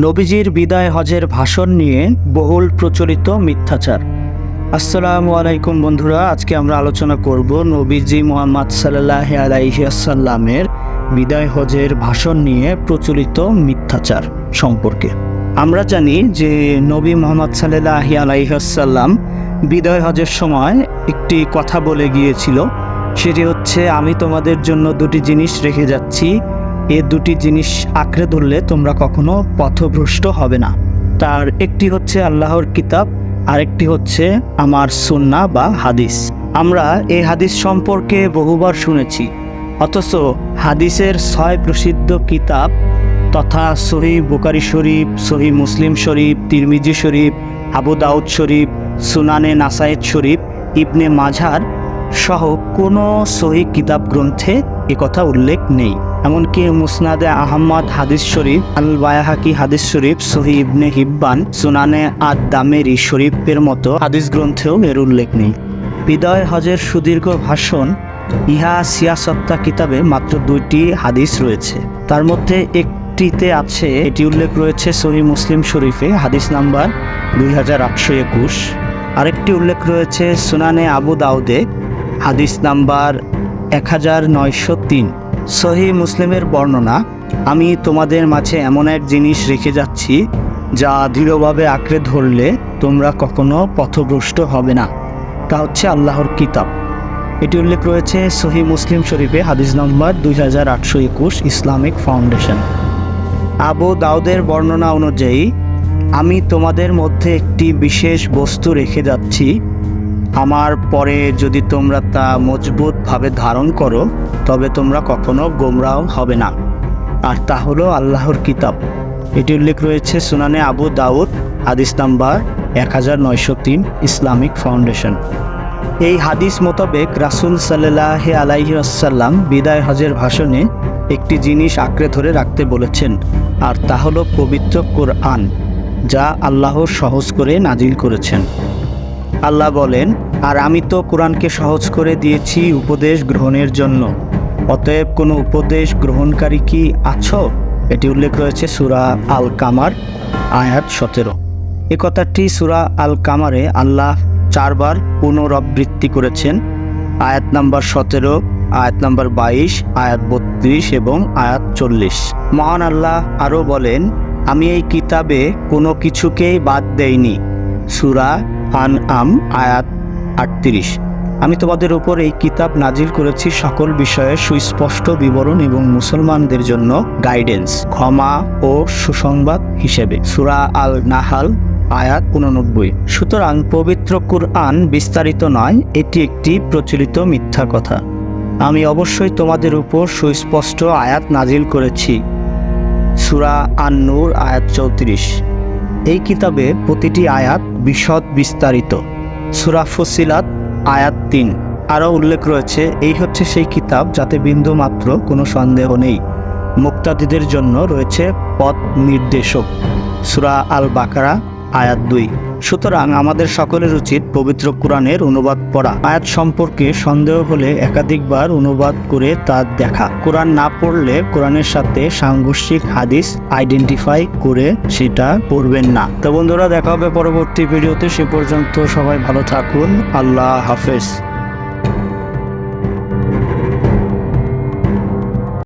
নবীজির বিদায় হজের ভাষণ নিয়ে বহুল প্রচলিত মিথ্যাচার। আসসালামু আলাইকুম বন্ধুরা, আজকে আমরা আলোচনা করব নবীজি মোহাম্মদ সাল্লাহ আলাইসাল্লামের বিদায় হজের ভাষণ নিয়ে প্রচলিত মিথ্যাচার সম্পর্কে। আমরা জানি যে নবী মোহাম্মদ সাল্লাহ আলাইসাল্লাম বিদায় হজের সময় একটি কথা বলে গিয়েছিল, সেটি হচ্ছে, আমি তোমাদের জন্য দুটি জিনিস রেখে যাচ্ছি এ দুটি জিনিস আঁকড়ে ধরলে তোমরা কখনো পথভ্রষ্ট হবে না। তার একটি হচ্ছে আল্লাহর কিতাব, আরেকটি হচ্ছে আমার সুন্না বা হাদিস। আমরা এই হাদিস সম্পর্কে বহুবার শুনেছি, অথচ হাদিসের ছয় প্রসিদ্ধ কিতাব তথা সহি বুকারি শরীফ, সহি মুসলিম শরীফ, তিরমিজি শরীফ, আবু দাউদ শরীফ, সুনানে নাসায়েদ শরীফ, ইবনে মাঝার সহ কোনো সহি কিতাব গ্রন্থে একথা উল্লেখ নেই। এমনকি মুসনাদে আহমদ হাদিস শরীফ আল বায়াহাকি হাদিস শরীফ, সহি ইবনে হিব্বান, সুনানে আদ দামেরি শরীফের মতো হাদিস গ্রন্থেও এর উল্লেখ নেই। বিদয় হজের সুদীর্ঘ ভাষণ, ইহা সিয়াসত্তা কিতাবে মাত্র দুইটি হাদিস রয়েছে। তার মধ্যে একটিতে আছে, এটি উল্লেখ রয়েছে সহি মুসলিম শরীফে, হাদিস নাম্বার দুই হাজার আটশো একুশ। আরেকটি উল্লেখ রয়েছে সুনানে আবু দাউদে হাদিস নাম্বার এক হাজার নয়শো তিন। সহি মুসলিমের বর্ণনা, আমি তোমাদের মাঝে এমন এক জিনিস রেখে যাচ্ছি, যা দৃঢ়ভাবে আঁকড়ে ধরলে তোমরা কখনো পথভ্রষ্ট হবে না। তা হচ্ছে আল্লাহর কিতাব। এটি উল্লেখ রয়েছে সহি মুসলিম শরীফে হাদিস নম্বর দুই হাজার আটশো একুশ ইসলামিক ফাউন্ডেশন। আবু দাউদের বর্ণনা অনুযায়ী, আমি তোমাদের মধ্যে একটি বিশেষ বস্তু রেখে যাচ্ছি আমার পরে যদি তোমরা তা মজবুতভাবে ধারণ করো, তবে তোমরা কখনো গোমরাও হবে না। আর তা হলো আল্লাহর কিতাব। এটি উল্লেখ রয়েছে সুনানে আবু দাউদ, হাদিস নাম্বার এক হাজার নয়শো তিন, ইসলামিক ফাউন্ডেশন। এই হাদিস মোতাবেক রাসুল সাল্লাহ আলাইহি আসাল্লাম বিদায় হজের ভাষণে একটি জিনিস আঁকড়ে ধরে রাখতে বলেছেন, আর তা হলো পবিত্র কোরআন, যা আল্লাহ সহজ করে নাজিল করেছেন। আল্লাহ বলেন, আর আমি তো কোরআনকে সহজ করে দিয়েছি উপদেশ গ্রহণের জন্য। অতএব কোনো উপদেশ গ্রহণকারী কি আছো? এটি উল্লেখ রয়েছে সুরা আল কামার আয়াত সতেরো। এ কথাটি সুরা আল কামারে আল্লাহ চারবার পুনরাবৃত্তি করেছেন। আয়াত নাম্বার সতেরো, আয়াত নাম্বার বাইশ, আয়াত বত্রিশ এবং আয়াত চল্লিশ। মহান আল্লাহ আরও বলেন, আমি এই কিতাবে কোনো কিছুকেই বাদ দেইনি। সুরা আন আম, আয়াত আটত্রিশ। আমি তোমাদের উপর এই কিতাব নাজিল করেছি সকল বিষয়ে সুস্পষ্ট বিবরণ এবং মুসলমানদের জন্য গাইডেন্স ক্ষমা ও সুসংবাদ হিসেবে। সুরা আল নাহাল আয়াত উননব্বই। সুতরাং পবিত্র কুরআন বিস্তারিত নয়, এটি একটি প্রচলিত মিথ্যা কথা। আমি অবশ্যই তোমাদের উপর সুস্পষ্ট আয়াত নাজিল করেছি। সুরা আন আয়াত চৌত্রিশ। এই কিতাবে প্রতিটি আয়াত বিশদ বিস্তারিত। সুরাফসিলাত আয়াত তিন। আরও উল্লেখ রয়েছে, এই হচ্ছে সেই কিতাব যাতে বিন্দু মাত্র কোনো সন্দেহ নেই। মুক্তাদিদের জন্য রয়েছে পথ নির্দেশক। সুরা আল বাকারা আয়াত দুই। সুতরাং আমাদের সকলের উচিত পবিত্র কোরআনের অনুবাদ পড়া। আয়াত সম্পর্কে সন্দেহ হলে একাধিকবার অনুবাদ করে তা দেখা। কোরআন না পড়লে কোরআনের সাথে সাংঘর্ষিক হাদিস আইডেন্টিফাই করে সেটা পড়বেন না। তো বন্ধুরা, দেখা হবে পরবর্তী ভিডিওতে। সে পর্যন্ত সবাই ভালো থাকুন। আল্লাহ হাফেজ।